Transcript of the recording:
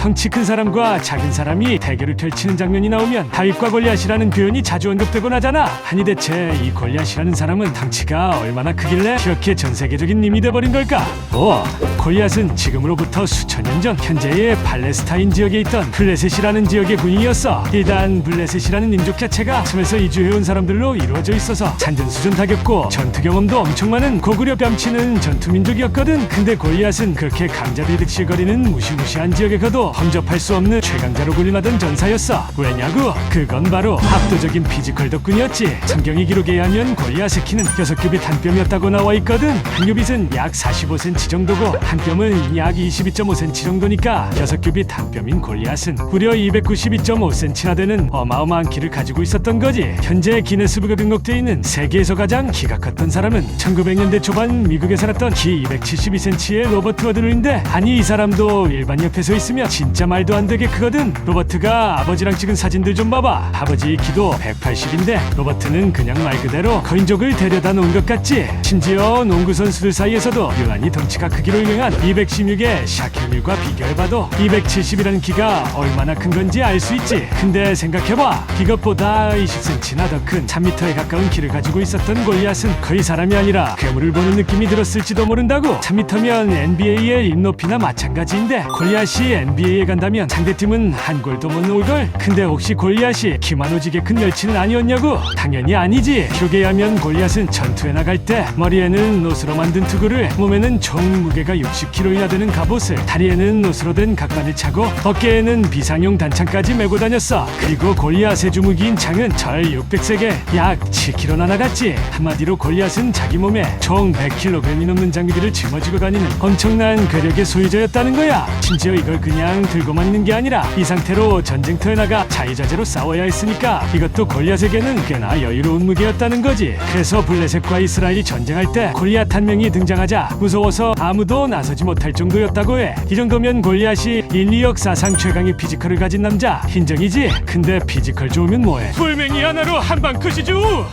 덩치 큰 사람과 작은 사람이 대결을 펼치는 장면이 나오면 다윗과 골리앗이라는 표현이 자주 언급되곤 하잖아. 아니 대체 이 골리앗이라는 사람은 덩치가 얼마나 크길래 이렇게 전 세계적인 님이 돼버린 걸까? 오, 골리앗은 지금으로부터 수천 년 전 현재의 팔레스타인 지역에 있던 블레셋이라는 지역의 군인이었어. 일단 블레셋이라는 민족 자체가 섬에서 이주해온 사람들로 이루어져 있어서 산전수전 다겼고 전투 경험도 엄청 많은 고구려 뺨치는 전투 민족이었거든. 근데 골리앗은 그렇게 강자들이 득실거리는 무시무시한 지역에 가도 험접할 수 없는 최강자로 군림하던 전사였어. 왜냐고? 그건 바로 압도적인 피지컬 덕분이었지. 성경의 기록에 의하면 골리앗의 키는 6규빗 한 뼘이었다고 나와 있거든. 한 규빗은 약 45cm 정도고 한 뼘은 약 22.5cm 정도니까 6규빗 한 뼘인 골리앗은 무려 292.5cm나 되는 어마어마한 키를 가지고 있었던 거지. 현재 기네스북에 등록돼 있는 세계에서 가장 키가 컸던 사람은 1900년대 초반 미국에 살았던 키 272cm의 로버트 워드루인데 아니 이 사람도 일반 옆에 서 있으면 진짜 말도 안 되게 크거든. 로버트가 아버지랑 찍은 사진들 좀 봐봐. 아버지 키도 180인데 로버트는 그냥 말 그대로 거인족을 데려다 놓은 것 같지. 심지어 농구 선수들 사이에서도 유난히 덩치가 크기로 유명한 216의 샤킬밀과 비교해봐도 270이라는 키가 얼마나 큰 건지 알 수 있지. 근데 생각해봐. 이것보다 20cm나 더 큰 3m에 가까운 키를 가지고 있었던 골리앗은 거의 사람이 아니라 괴물을 보는 느낌이 들었을지도 모른다고. 3m면 NBA의 입높이나 마찬가지인데 골리앗이 NBA 에 간다면 상대팀은 한 골도 못 넣을 걸. 근데 혹시 골리앗이 키만 오지게 큰 멸치는 아니었냐고? 당연히 아니지. 의하면 골리앗은 전투에 나갈 때 머리에는 노스로 만든 투구를, 몸에는 총 무게가 60kg이나 되는 갑옷을, 다리에는 노스로 된 각관을 차고 어깨에는 비상용 단창까지 메고 다녔어. 그리고 골리앗의 주무기인 창은 절 600세계 약 7kg나 나갔지. 한마디로 골리앗은 자기 몸에 총 100kg이 넘는 장비들을 짊어지고 다니는 엄청난 괴력의 소유자였다는 거야. 심지어 이걸 그냥 들고만 있는 게 아니라 이 상태로 전쟁터에 나가 자유자재로 싸워야 했으니까 이것도 골리앗에게는 꽤나 여유로운 무게였다는 거지. 그래서 블레셋과 이스라엘이 전쟁할 때 골리앗 한 명이 등장하자 무서워서 아무도 나서지 못할 정도였다고 해. 이 정도면 골리앗이 인류 역 사상 최강의 피지컬을 가진 남자 인정이지. 근데 피지컬 좋으면 뭐해? 불맹이 하나로 한방 크시죠.